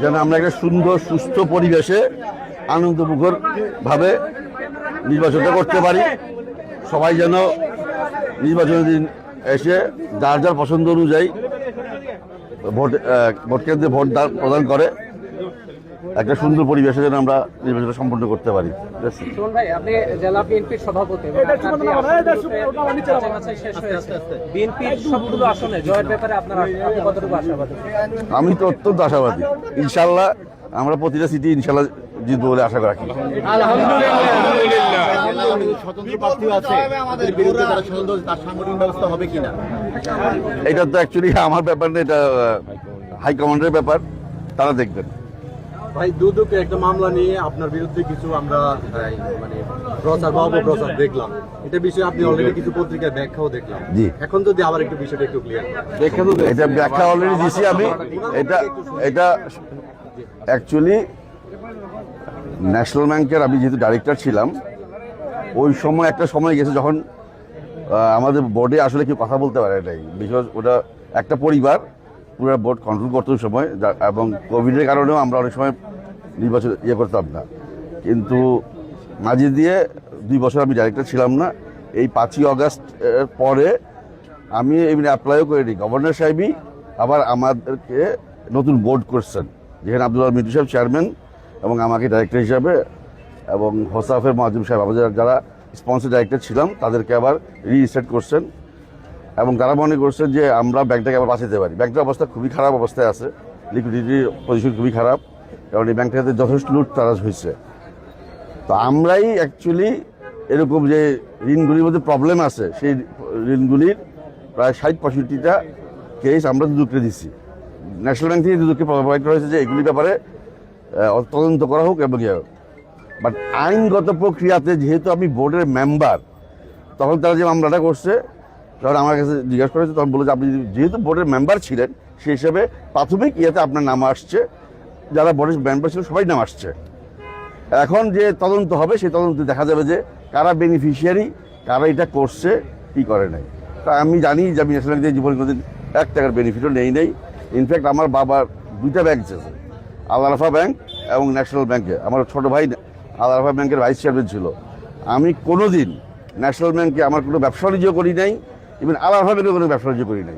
যেন আমরা একটা সুন্দর, সুস্থ পরিবেশে আনন্দমুখর ভাবে নির্বাচনটা করতে পারি। সবাই যেন নির্বাচনের দিন এসে যার যার পছন্দ অনুযায়ী ভোট ভোট কেন্দ্রে ভোট দান- প্রদান করে। একটা সুন্দর পরিবেশে যেন আমরা নির্বাচনটা সম্পন্ন করতে পারি। ঠিক আছে? সুমন ভাই আপনি জেলা বিএনপির সভাপতি এবং আপনার যে আসনগুলোতে যাচাই বাছাই শেষ হয়েছে, বিএনপির সবগুলো আসনে জয়ের ব্যাপারে আপনার কতটুকু আশাবাদী? আমি তো অত্যন্ত আশাবাদী। ইনশাল্লাহ আমরা প্রতিটা সিটি ইনশাল্লাহ জিতবো বলে আশা রাখি। এটা তো অ্যাকচুয়ালি আমার ব্যাপার না এটা হাইকমান্ডের ব্যাপার। তারা দেখবেন। ভাই দুদকে একটা মামলা নিয়ে আপনার বিরুদ্ধে কিছু আমরা মানে প্রচার বা অপপ্রচার দেখলাম। এটা বিষয়ে আপনি অলরেডি কিছু পত্রিকায় ব্যাখ্যাও দেখলাম। জি। এখন যদি আবার একটু বিষয়টা একটু ক্লিয়ার এটা ব্যাখ্যা অলরেডি দিছি আমি। এটা এটা অ্যাকচুয়ালি ন্যাশনাল ব্যাংকের আমি যেহেতু ডাইরেক্টর ছিলাম ওই সময় একটা সময় গেছে যখন আমাদের বোর্ডে আসলে কেউ কথা বলতে পারে এটাই বিকজ ওটা একটা পরিবার পুরো বোর্ড কন্ট্রোল করতো সময় এবং কোভিডের কারণেও আমরা অনেক সময় নির্বাচন ইয়ে করতাম না। কিন্তু মাঝে দিয়ে দুই বছর আমি ডাইরেক্টর ছিলাম না, এই পাঁচই অগাস্ট এর পরে আমি এমনি অ্যাপ্লাইও করিনি। গভর্নর সাহেবই আবার আমাদেরকে নতুন বোর্ড করছেন, যেখানে আব্দুল মিদু সাহেব চেয়ারম্যান এবং আমাকে ডাইরেক্টর হিসাবে এবং হোসাফের মহাজিম সাহেব, আমাদের যারা স্পন্সর ডাইরেক্টর ছিলাম, তাদেরকে আবার রিস্টার্ট করছেন। এবং তারা মনে করছে যে আমরা ব্যাংকটাকে আবার বাঁচাতে পারি। ব্যাংকটার অবস্থা খুবই খারাপ অবস্থায় আছে। লিকুইডিটি পজিশন খুবই খারাপ। কারণ এই ব্যাংকটাতে যথেষ্ট লুট তারাজ হয়েছে। তো আমরাই অ্যাকচুয়ালি এরকম যে ঋণগুলির মধ্যে প্রবলেম আছে, সেই ঋণগুলির প্রায় ষাট পঁয়ষট্টিটা কেস আমরা দুদুককে দিচ্ছি ন্যাশনাল ব্যাংক থেকে দুদুককে প্রোভাইড করা হয়েছে যে এগুলির ব্যাপারে তদন্ত করা হোক এবং ইয়ে হোক। বাট আইনগত প্রক্রিয়াতে যেহেতু আমি বোর্ডের মেম্বার তখন তারা যে মামলাটা করছে তখন আমার কাছে জিজ্ঞাসা করেছে, তখন বলেছে, আপনি যেহেতু বোর্ডের মেম্বার ছিলেন, সেই হিসেবে প্রাথমিক ইয়েতে আপনার নাম আসছে। যারা বোর্ডের মেম্বার ছিল সবাই নাম আসছে। এখন যে তদন্ত হবে, সেই তদন্তে দেখা যাবে যে কারা বেনিফিশিয়ারি কারা এটা করছে, কি করে নাই। তা আমি জানি যে আমি ন্যাশনাল ব্যাংকে জীবনে কোনোদিন এক টাকার বেনিফিটও নেই নেই। ইনফ্যাক্ট আমার বাবার দুইটা ব্যাংক আছে আলারাফা ব্যাংক এবং ন্যাশনাল ব্যাংকে আমার ছোট ভাই আলারাফা ব্যাংকের ভাইস চেয়ারম্যান ছিল। আমি কোনোদিন ন্যাশনাল ব্যাংকে আমার কোনো ব্যবসা বাণিজ্য করি নাই ইভেন আলাদাভাবে কোনো ব্যবসা করি নাই।